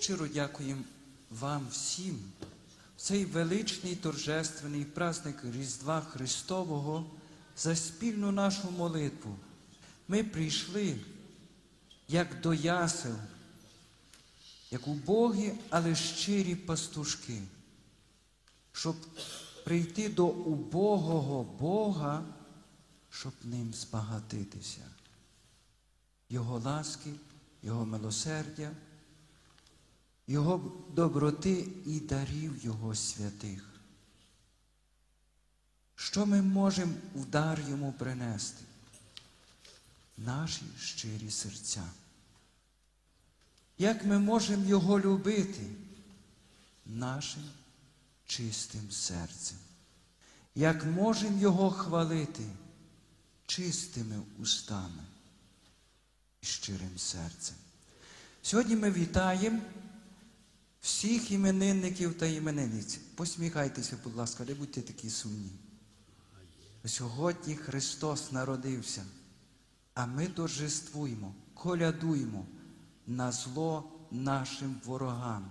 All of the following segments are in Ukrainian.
щиро дякуємо вам всім цей величний торжественний праздник Різдва Христового за спільну нашу молитву. Ми прийшли як до ясел, як убогі, але щирі пастушки, щоб прийти до убогого Бога, щоб ним збагатитися. Його ласки, Його милосердя, Його доброти і дарів Його святих. Що ми можемо в дар йому принести? Наші щирі серця. Як ми можемо Його любити? Нашим чистим серцем. Як можемо Його хвалити чистими устами і щирим серцем. Сьогодні ми вітаємо всіх іменинників та іменинниць. Посміхайтеся, будь ласка, не будьте такі сумні. Сьогодні Христос народився, а ми торжествуємо, колядуємо на зло нашим ворогам,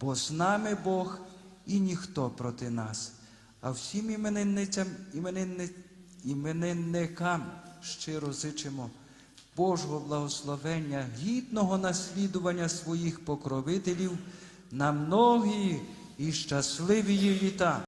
бо з нами Бог і ніхто проти нас. А всім іменинницям, іменинни, іменинникам щиро зичимо Божого благословення, гідного наслідування своїх покровителів на многі і щасливі літа.